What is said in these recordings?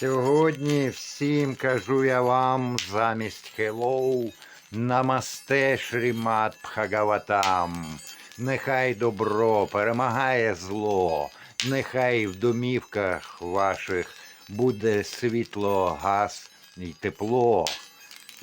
Сьогодні всім кажу я вам замість хеллоу намасте Шрімат Пхагаватам. Нехай добро перемагає зло, нехай в домівках ваших буде світло, газ і тепло.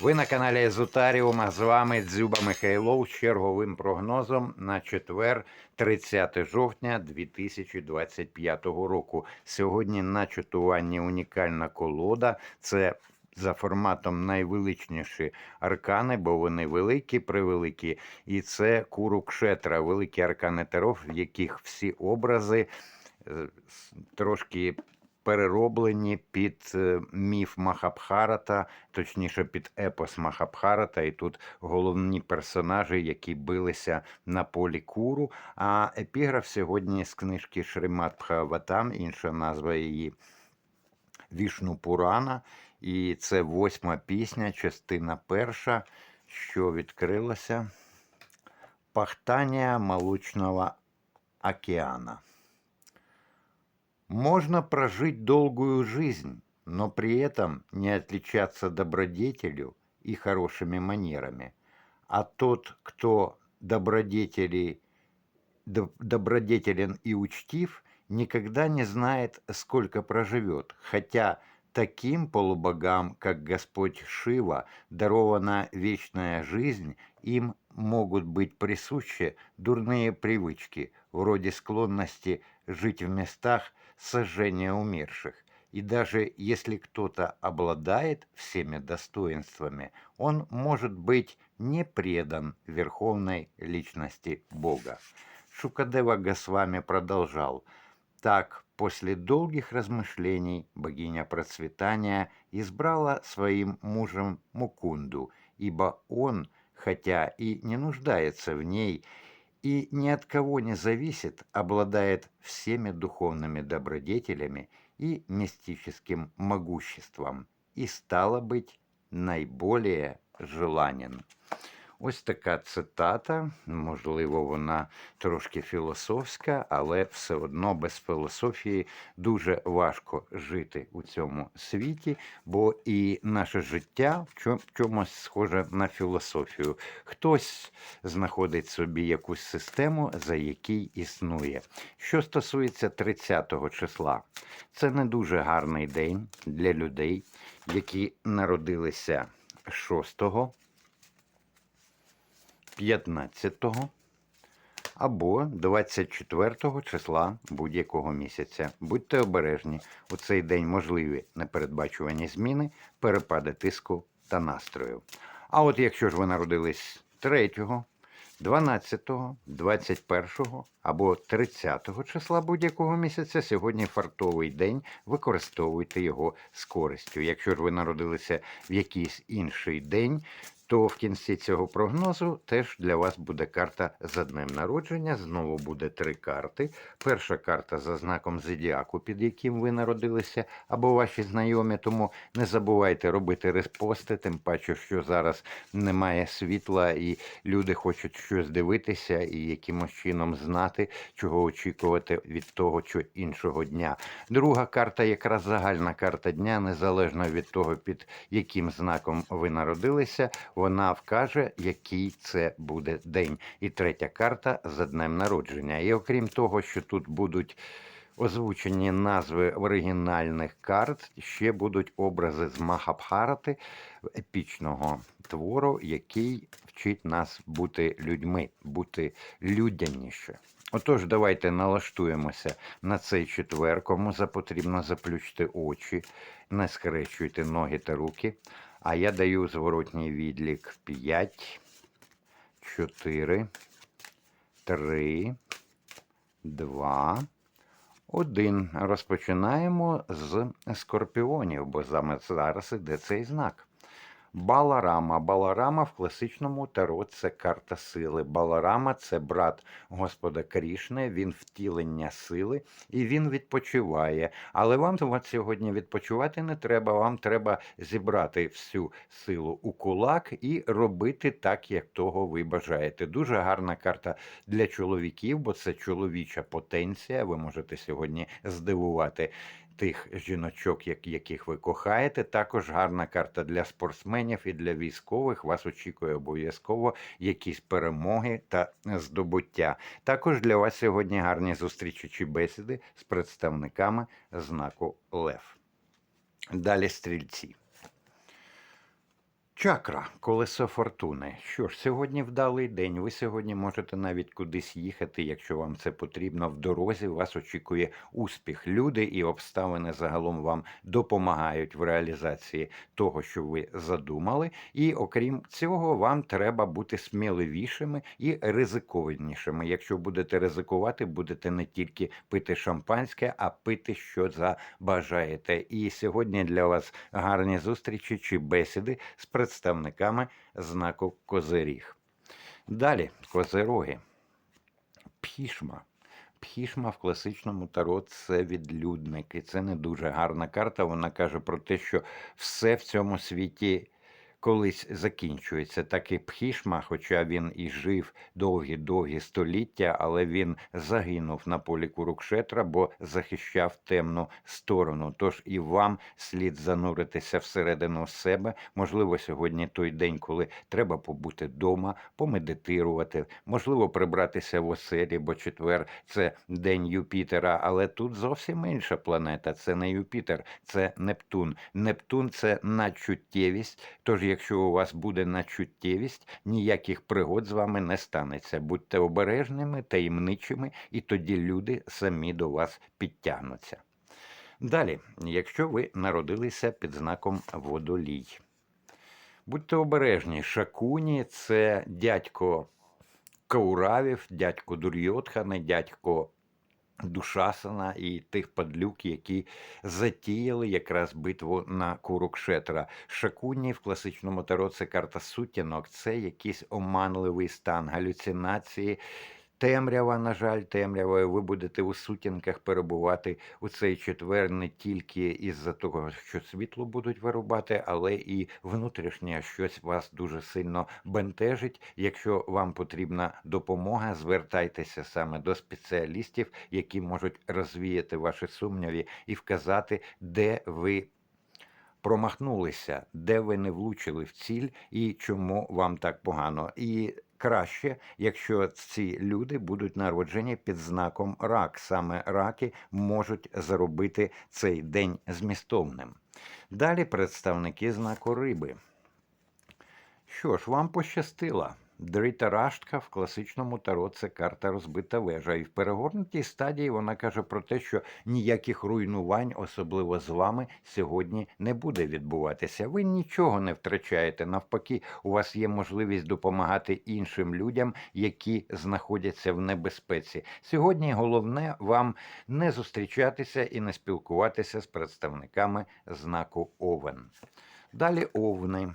Ви на каналі Езотаріум, з вами Дзюба Михайлов з черговим прогнозом на четвер, 30 жовтня 2025 року. Сьогодні на читуванні унікальна колода. Це за форматом найвеличніші аркани, бо вони великі, превеликі. І це Курукшетра, великі аркани Таро, в яких всі образи е, трошки перероблені під е, міф Махабхарата, точніше під епос Махабхарата. І тут головні персонажі, які билися на полі куру. А епіграф сьогодні з книжки Шримат Бхагаватам, інша назва її Вішну Пурана. І це восьма пісня, частина перша, що відкрилася Пахтання молочного океана. Можно прожить долгую жизнь, но при этом не отличаться добродетелью и хорошими манерами. А тот, кто добродетели, доб- добродетелен и учтив, никогда не знает, сколько проживет, хотя таким полубогам, как Господь Шива, дарована вечная жизнь, им могут быть присущи дурные привычки, вроде склонности жить в местах сожжения умерших. И даже если кто-то обладает всеми достоинствами, он может быть не предан верховной личности Бога. Шукадева Госвами продолжал. Так, после долгих размышлений богиня процветания избрала своим мужем Мукунду, ибо он, хотя и не нуждается в ней, и ни от кого не зависит, обладает всеми духовными добродетелями и мистическим могуществом, и стало быть наиболее желанен. Ось така цитата, можливо, вона трошки філософська, але все одно без філософії дуже важко жити у цьому світі, бо і наше життя в чомусь схоже на філософію. Хтось знаходить собі якусь систему, за якій існує. Що стосується 30-го числа, це не дуже гарний день для людей, які народилися 6 15 або 24 числа будь-якого місяця. Будьте обережні, у цей день можливі непередбачувані зміни, перепади тиску та настрою. А от якщо ж ви народились 3, 12, 21 або 30 числа будь-якого місяця, сьогодні фартовий день, використовуйте його з користю. Якщо ж ви народилися в якийсь інший день, то в кінці цього прогнозу теж для вас буде карта за днем народження. Знову буде три карти. Перша карта за знаком зодіаку, під яким ви народилися, або ваші знайомі. Тому не забувайте робити респости, тим паче, що зараз немає світла, і люди хочуть щось дивитися і якимось чином знати, чого очікувати від того чи іншого дня. Друга карта, якраз загальна карта дня, незалежно від того, під яким знаком ви народилися, вона вкаже, який це буде день. І третя карта за днем народження. І окрім того, що тут будуть озвучені назви оригінальних карт, ще будуть образи з Махабхарати, епічного твору, який вчить нас бути людьми, бути людяніше. Отож, давайте налаштуємося на цей четвер. Кому запотрібно заплющити очі, не скрещуйте ноги та руки. А я даю зворотній відлік 5, 4, 3, 2, 1. Розпочинаємо з скорпіонів, бо саме зараз іде цей знак. Баларама. Баларама в класичному таро це карта сили. Баларама це брат Господа Крішни, він втілення сили і він відпочиває. Але вам сьогодні відпочивати не треба. Вам треба зібрати всю силу у кулак і робити так, як того ви бажаєте. Дуже гарна карта для чоловіків, бо це чоловіча потенція. Ви можете сьогодні здивувати тих жіночок, яких ви кохаєте. Також гарна карта для спортсменів і для військових. Вас очікує обов'язково якісь перемоги та здобуття. Також для вас сьогодні гарні зустрічі чи бесіди з представниками знаку Лев. Далі стрільці. Чакра, колесо фортуни. Що ж, сьогодні вдалий день. Ви сьогодні можете навіть кудись їхати, якщо вам це потрібно. В дорозі вас очікує успіх. Люди і обставини загалом вам допомагають в реалізації того, що ви задумали. І окрім цього, вам треба бути сміливішими і ризикованішими. Якщо будете ризикувати, будете не тільки пити шампанське, а пити, що забажаєте. І сьогодні для вас гарні зустрічі чи бесіди з представниками знаку Козиріг. Далі козироги. Пхішма. Пхішма в класичному таро це відлюдник, і це не дуже гарна карта. Вона каже про те, що все в цьому світі колись закінчується. Так і Пхішма, хоча він і жив довгі-довгі століття, але він загинув на полі Курукшетра, бо захищав темну сторону. Тож і вам слід зануритися всередину себе. Можливо, сьогодні той день, коли треба побути вдома, помедитирувати, можливо, прибратися в оселі, бо четвер це день Юпітера, але тут зовсім інша планета. Це не Юпітер, це Нептун. Нептун це начуттєвість. Тож, якщо у вас буде начуттєвість, ніяких пригод з вами не станеться. Будьте обережними, таємничими, і тоді люди самі до вас підтягнуться. Далі, якщо ви народилися під знаком водолій, будьте обережні, Шакуні це дядько Кауравів, дядько Дурйотхани, дядько Душасана і тих падлюк, які затіяли якраз битву на Курукшетра. Шакуні в класичному таро це карта сутінок, це якийсь оманливий стан, галюцинації. Темрява, на жаль, темрява. Ви будете у сутінках перебувати у цей четвер не тільки із-за того, що світло будуть вирубати, але і внутрішнє щось вас дуже сильно бентежить. Якщо вам потрібна допомога, звертайтеся саме до спеціалістів, які можуть розвіяти ваші сумніви і вказати, де ви промахнулися, де ви не влучили в ціль і чому вам так погано. І краще, якщо ці люди будуть народжені під знаком рак. Саме раки можуть зробити цей день змістовним. Далі представники знаку риби. Що ж, вам пощастило. Дрита раштка в класичному таро це карта розбита вежа. І в перегорнутій стадії вона каже про те, що ніяких руйнувань, особливо з вами, сьогодні не буде відбуватися. Ви нічого не втрачаєте. Навпаки, у вас є можливість допомагати іншим людям, які знаходяться в небезпеці. Сьогодні головне вам не зустрічатися і не спілкуватися з представниками знаку Овен. Далі овни.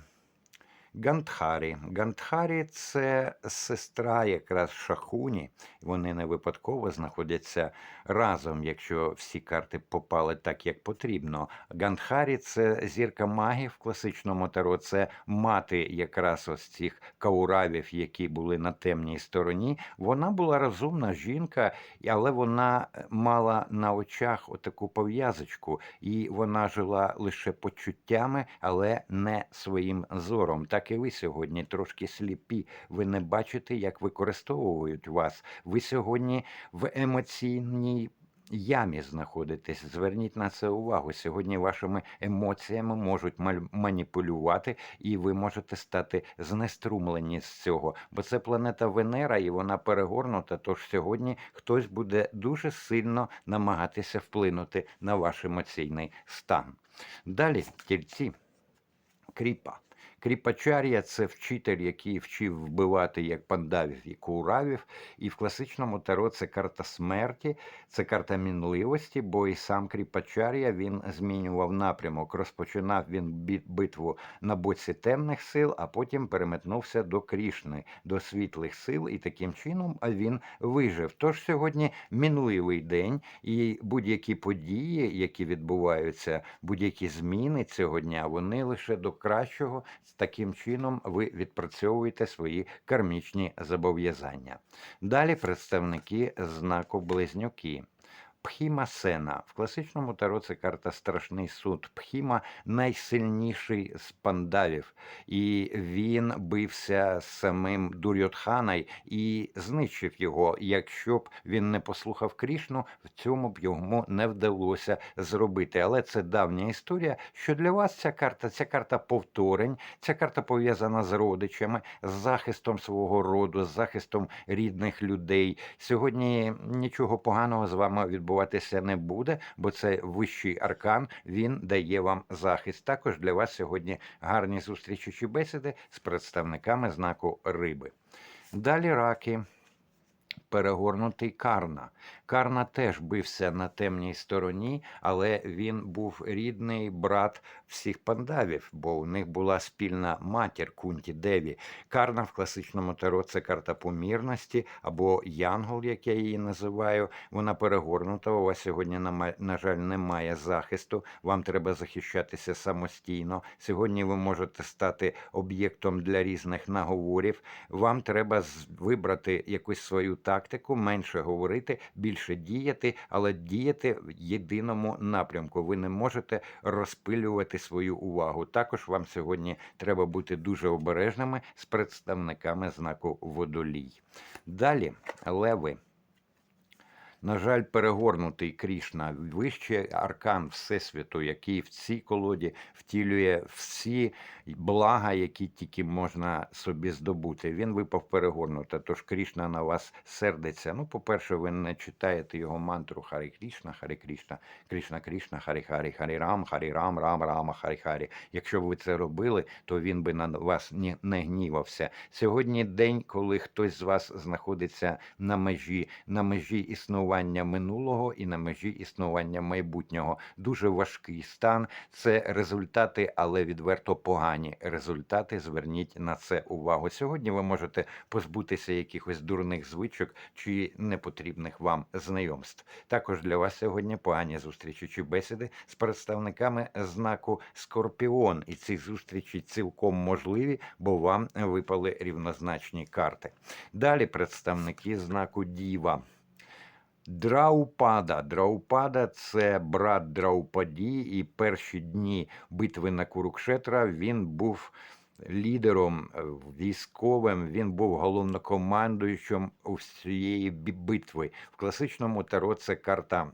Гандхарі. Гандхарі це сестра якраз Шахуні. Вони не випадково знаходяться разом, якщо всі карти попали так, як потрібно. Гандхарі це зірка магів в класичному таро. Це мати якраз ось цих кауравів, які були на темній стороні. Вона була розумна жінка, але вона мала на очах отаку пов'язочку, і вона жила лише почуттями, але не своїм зором. Так і ви сьогодні трошки сліпі. Ви не бачите, як використовують вас. Ви сьогодні в емоційній. Ямі знаходитесь, зверніть на це увагу. Сьогодні вашими емоціями можуть маніпулювати, і ви можете стати знеструмлені з цього. Бо це планета Венера, і вона перегорнута. Тож сьогодні хтось буде дуже сильно намагатися вплинути на ваш емоційний стан. Далі тільці кріпа. Кріпачарія це вчитель, який вчив вбивати як пандавів і куравів. І в класичному таро це карта смерті, це карта мінливості, бо і сам Кріпачарія він змінював напрямок. Розпочинав він битву на боці темних сил, а потім переметнувся до Крішни, до світлих сил, і таким чином він вижив. Тож сьогодні мінливий день, і будь-які події, які відбуваються, будь-які зміни цього дня, вони лише до кращого. Таким чином ви відпрацьовуєте свої кармічні зобов'язання. Далі представники знаку близнюки. Пхіма Сена. В класичному таро це карта Страшний суд. Пхіма найсильніший з пандавів, і він бився з самим Дурьотханай і знищив його. Якщо б він не послухав Крішну, в цьому б йому не вдалося зробити. Але це давня історія. Що для вас ця карта? Ця карта повторень, ця карта пов'язана з родичами, з захистом свого роду, з захистом рідних людей. Сьогодні нічого поганого з вами відбуватися не буде, бо це вищий аркан. Він дає вам захист. Також для вас сьогодні гарні зустрічі чи бесіди з представниками знаку риби. Далі раки. Перегорнутий Карна. Карна теж бився на темній стороні, але він був рідний брат всіх пандавів, бо у них була спільна матір Кунті Деві. Карна в класичному таро це карта помірності або Янгол, як я її називаю. Вона перегорнута. У вас сьогодні, на, жаль, немає захисту. Вам треба захищатися самостійно. Сьогодні ви можете стати об'єктом для різних наговорів. Вам треба вибрати якусь свою тактику, менше говорити, більше діяти, але діяти в єдиному напрямку. Ви не можете розпилювати свою увагу. Також вам сьогодні треба бути дуже обережними з представниками знаку водолій. Далі леви. На жаль, перегорнутий Крішна, вищий аркан Всесвіту, який в цій колоді втілює всі блага, які тільки можна собі здобути. Він випав перегорнуто, тож Крішна на вас сердиться. Ну, по-перше, ви не читаєте його мантру Харі Крішна, Харі Крішна, Крішна Крішна, Харі Харі, Харі Рам, Харі Рам, Рам, Рама, Харі Харі. Якщо б ви це робили, то він би на вас не гнівався. Сьогодні день, коли хтось з вас знаходиться на межі, на межі існування минулого і на межі існування майбутнього. Дуже важкий стан. Це результати, але відверто погані результати. Зверніть на це увагу. Сьогодні ви можете позбутися якихось дурних звичок чи непотрібних вам знайомств. Також для вас сьогодні погані зустрічі чи бесіди з представниками знаку Скорпіон. І ці зустрічі цілком можливі, бо вам випали рівнозначні карти. Далі представники знаку Діва. Драупада. Драупада це брат Драупаді, і перші дні битви на Курукшетра він був лідером е, військовим, він був головнокомандуючим усієї битви. В класичному таро це карта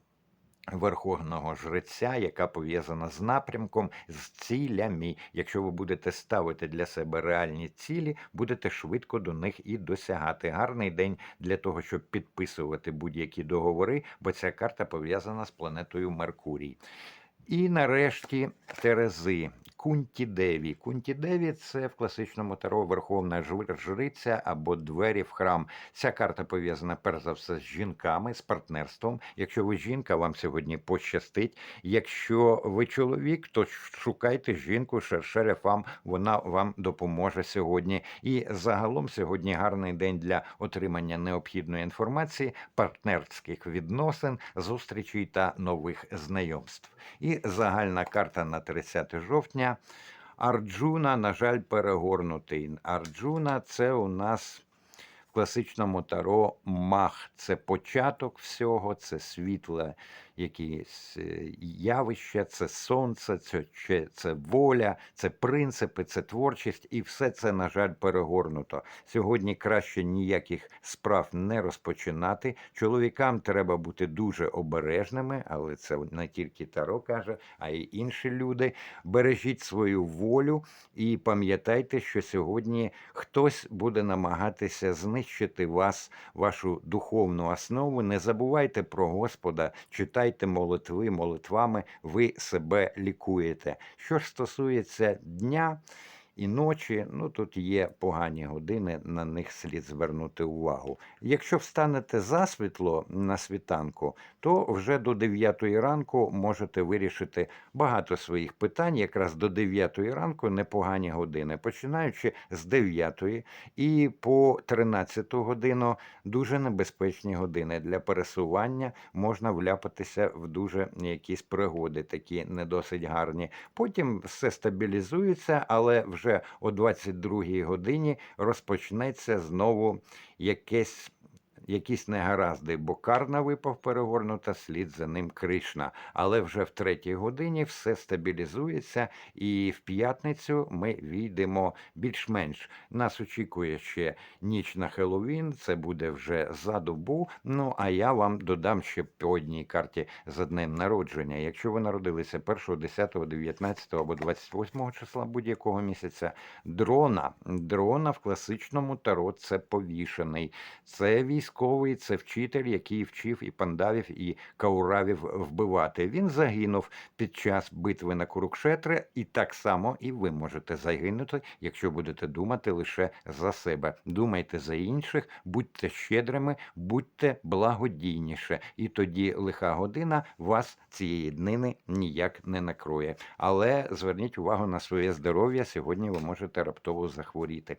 Верховного жреця, яка пов'язана з напрямком, з цілями. Якщо ви будете ставити для себе реальні цілі, будете швидко до них і досягати. Гарний день для того, щоб підписувати будь-які договори, бо ця карта пов'язана з планетою Меркурій. І нарешті Терези. Кунтідеві. Кунтідеві це в класичному таро верховна жриця або двері в храм. Ця карта пов'язана перш за все з жінками, з партнерством. Якщо ви жінка, вам сьогодні пощастить. Якщо ви чоловік, то шукайте жінку, шершерефам, вона вам допоможе сьогодні. І загалом сьогодні гарний день для отримання необхідної інформації, партнерських відносин, зустрічей та нових знайомств. І загальна карта на 30 жовтня. Арджуна, на жаль, перегорнутий. Арджуна це у нас в класичному таро мах. Це початок всього, це світле якісь е, явища, це сонце, це, це воля, це принципи, це творчість, і все це, на жаль, перегорнуто. Сьогодні краще ніяких справ не розпочинати. Чоловікам треба бути дуже обережними, але це не тільки Таро каже, а й інші люди. Бережіть свою волю і пам'ятайте, що сьогодні хтось буде намагатися знищити вас, вашу духовну основу. Не забувайте про Господа, читайте читайте молитви, молитвами ви себе лікуєте. Що ж стосується дня і ночі, ну тут є погані години, на них слід звернути увагу. Якщо встанете засвітло на світанку, то вже до 9 ранку можете вирішити багато своїх питань. Якраз до 9 ранку непогані години, починаючи з 9 і по 13 годину дуже небезпечні години для пересування можна вляпатися в дуже якісь пригоди, такі не досить гарні. Потім все стабілізується, але вже вже о 22-й годині розпочнеться знову якесь якісь негаразди, бо карна випав перегорнута, слід за ним Кришна. Але вже в третій годині все стабілізується, і в п'ятницю ми війдемо більш-менш. Нас очікує ще ніч на Хеллоуін, це буде вже за добу. Ну а я вам додам ще по одній карті за днем народження. Якщо ви народилися 1, 10, 19 або 28 числа будь-якого місяця, дрона, дрона в класичному таро це повішений. Це військовий, це вчитель, який вчив і пандавів, і кауравів вбивати. Він загинув під час битви на Курукшетре, і так само і ви можете загинути, якщо будете думати лише за себе. Думайте за інших, будьте щедрими, будьте благодійніше, і тоді лиха година вас цієї днини ніяк не накроє. Але зверніть увагу на своє здоров'я. Сьогодні ви можете раптово захворіти.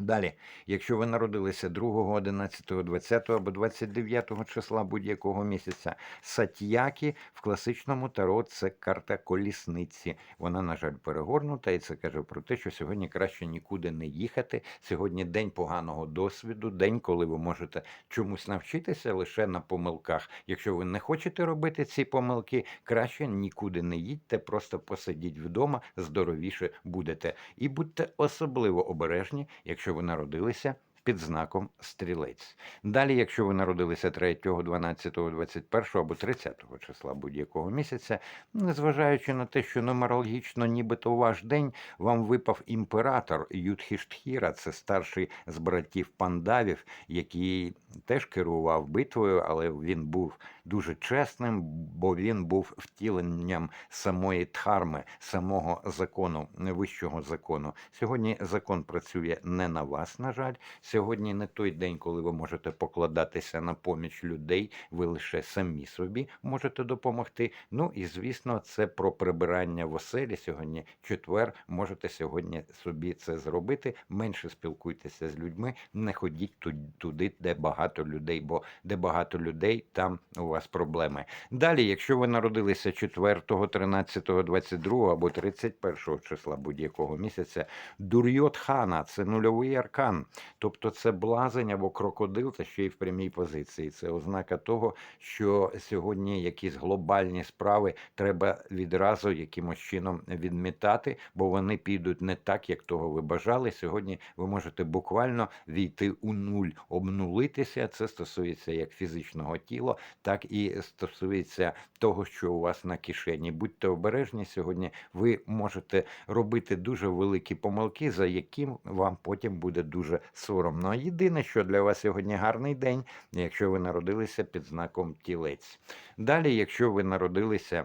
Далі, якщо ви народилися 2, 11, 20 або 29 числа будь-якого місяця, сатьякі в класичному таро це карта колісниці. Вона, на жаль, перегорнута, і це каже про те, що сьогодні краще нікуди не їхати. Сьогодні день поганого досвіду, день, коли ви можете чомусь навчитися лише на помилках. Якщо ви не хочете робити ці помилки, краще нікуди не їдьте, просто посидіть вдома, здоровіше будете. І будьте особливо обережні, якщо ви народилися під знаком стрілець. Далі, якщо ви народилися 3, 12, 21 або 30 числа будь-якого місяця, незважаючи на те, що нумерологічно, нібито ваш день, вам випав імператор Юдхіштхіра, це старший з братів пандавів, який теж керував битвою, але він був дуже чесним, бо він був втіленням самої дхарми, самого закону, вищого закону. Сьогодні закон працює не на вас, на жаль. Сьогодні не той день, коли ви можете покладатися на поміч людей, ви лише самі собі можете допомогти. Ну і звісно, це про прибирання в оселі. Сьогодні четвер. Можете сьогодні собі це зробити. Менше спілкуйтеся з людьми, не ходіть ту- туди, де багато людей, бо де багато людей, там у вас проблеми. Далі, якщо ви народилися 4, 13, 22 або 31 числа будь-якого місяця, Дурйот Хана це нульовий аркан. Тобто це блазень або крокодил, та ще й в прямій позиції. Це ознака того, що сьогодні якісь глобальні справи треба відразу якимось чином відмітати, бо вони підуть не так, як того ви бажали. Сьогодні ви можете буквально війти у нуль, обнулитися. Це стосується як фізичного тіла, так стосується того, що у вас на кишені. Будьте обережні сьогодні. Ви можете робити дуже великі помилки, за яким вам потім буде дуже соромно. А Єдине, що для вас сьогодні гарний день, якщо ви народилися під знаком тілець. Далі, якщо ви народилися.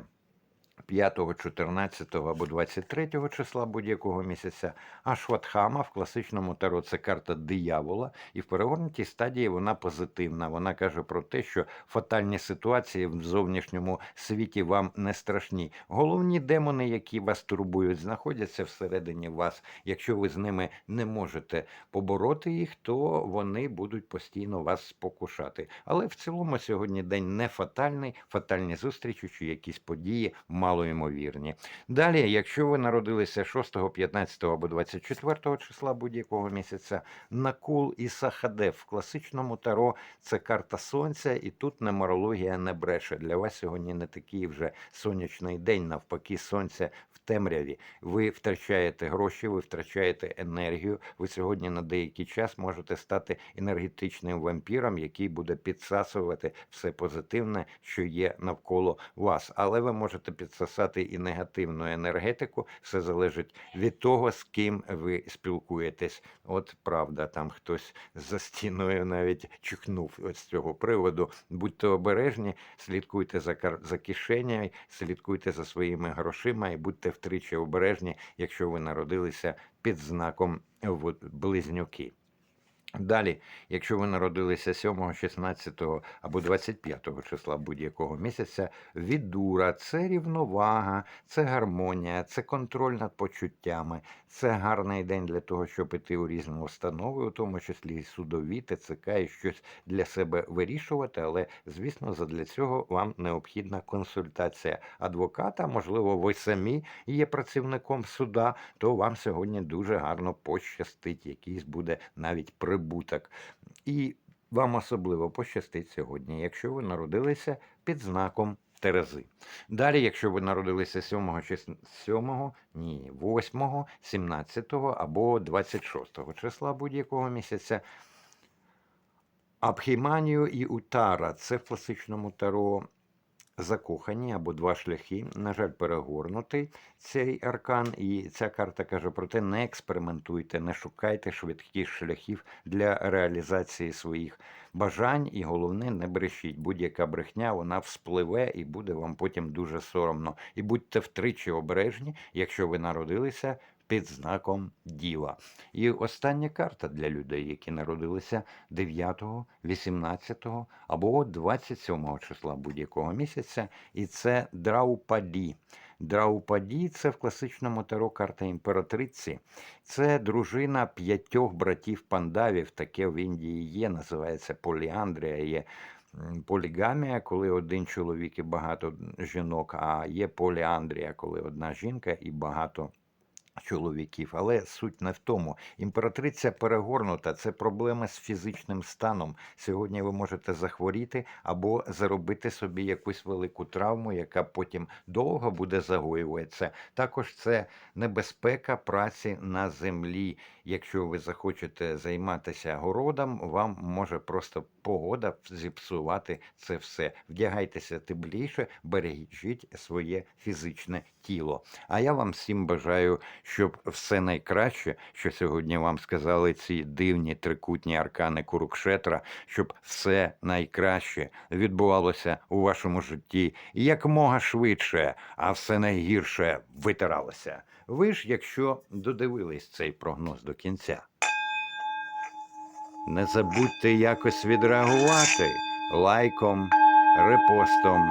5, 14 або 23 числа будь-якого місяця, а Шватхама в класичному таро це карта диявола, і в перегорнутій стадії вона позитивна. Вона каже про те, що фатальні ситуації в зовнішньому світі вам не страшні. Головні демони, які вас турбують, знаходяться всередині вас. Якщо ви з ними не можете побороти їх, то вони будуть постійно вас спокушати. Але в цілому сьогодні день не фатальний, фатальні зустрічі чи якісь події малоймовірні. Далі, якщо ви народилися 6, 15 або 24 числа будь-якого місяця, Накул і Сахадев в класичному таро це карта сонця, і тут нумерологія не бреше. Для вас сьогодні не такий вже сонячний день, навпаки, сонце в темряві. Ви втрачаєте гроші, ви втрачаєте енергію. Ви сьогодні на деякий час можете стати енергетичним вампіром, який буде підсасувати все позитивне, що є навколо вас. Але ви можете підсосати і негативну енергетику. Все залежить від того, з ким ви спілкуєтесь. От правда, там хтось за стіною навіть чихнув з цього приводу. Будьте обережні, слідкуйте за кар- за кишенею, слідкуйте за своїми грошима і будьте втричі обережні, якщо ви народилися під знаком близнюки. Далі, якщо ви народилися 7, 16 або 25 числа будь-якого місяця, відура це рівновага, це гармонія, це контроль над почуттями, це гарний день для того, щоб іти у різні установи, у тому числі і судові, ТЦК, і щось для себе вирішувати. Але, звісно, задля цього вам необхідна консультація адвоката. Можливо, ви самі є працівником суда, то вам сьогодні дуже гарно пощастить, якийсь буде навіть прибуток. І вам особливо пощастить сьогодні, якщо ви народилися під знаком Терези. Далі, якщо ви народилися 7, 7 ні, 8, 17 або 26 числа будь-якого місяця, Абхіманію і Утара це в класичному таро закохані або два шляхи. На жаль, перегорнутий цей аркан, і ця карта каже про те, не експериментуйте, не шукайте швидких шляхів для реалізації своїх бажань, і головне, не брешіть. Будь-яка брехня вона вспливе і буде вам потім дуже соромно. І будьте втричі обережні, якщо ви народилися під знаком діва. І остання карта для людей, які народилися 9, 18 або 27 числа будь-якого місяця, і це Драупаді. Драупаді це в класичному таро карта імператриці. Це дружина п'ятьох братів пандавів. Таке в Індії є, називається поліандрія. Є полігамія, коли один чоловік і багато жінок, а є поліандрія, коли одна жінка і багато чоловіків. Але суть не в тому. Імператриця перегорнута це проблеми з фізичним станом. Сьогодні ви можете захворіти або заробити собі якусь велику травму, яка потім довго буде загоюватися. Також це небезпека праці на землі. Якщо ви захочете займатися городом, вам може просто погода зіпсувати це все. Вдягайтеся тепліше, бережіть своє фізичне тіло. А я вам всім бажаю, щоб все найкраще, що сьогодні вам сказали ці дивні трикутні аркани Курукшетра, щоб все найкраще відбувалося у вашому житті якомога швидше, а все найгірше витиралося. Ви ж, якщо додивились цей прогноз до кінця, не забудьте якось відреагувати лайком, репостом,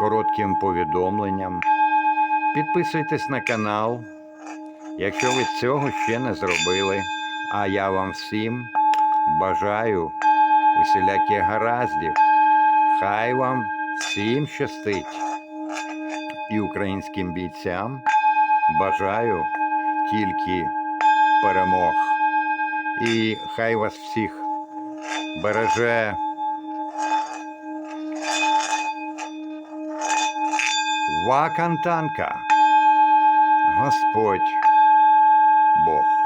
коротким повідомленням. Підписуйтесь на канал, якщо ви цього ще не зробили. А я вам всім бажаю усіляких гараздів. Хай вам всім щастить. І українським бійцям бажаю тільки перемог. І хай вас всіх береже Вакантанка. Господь Bor.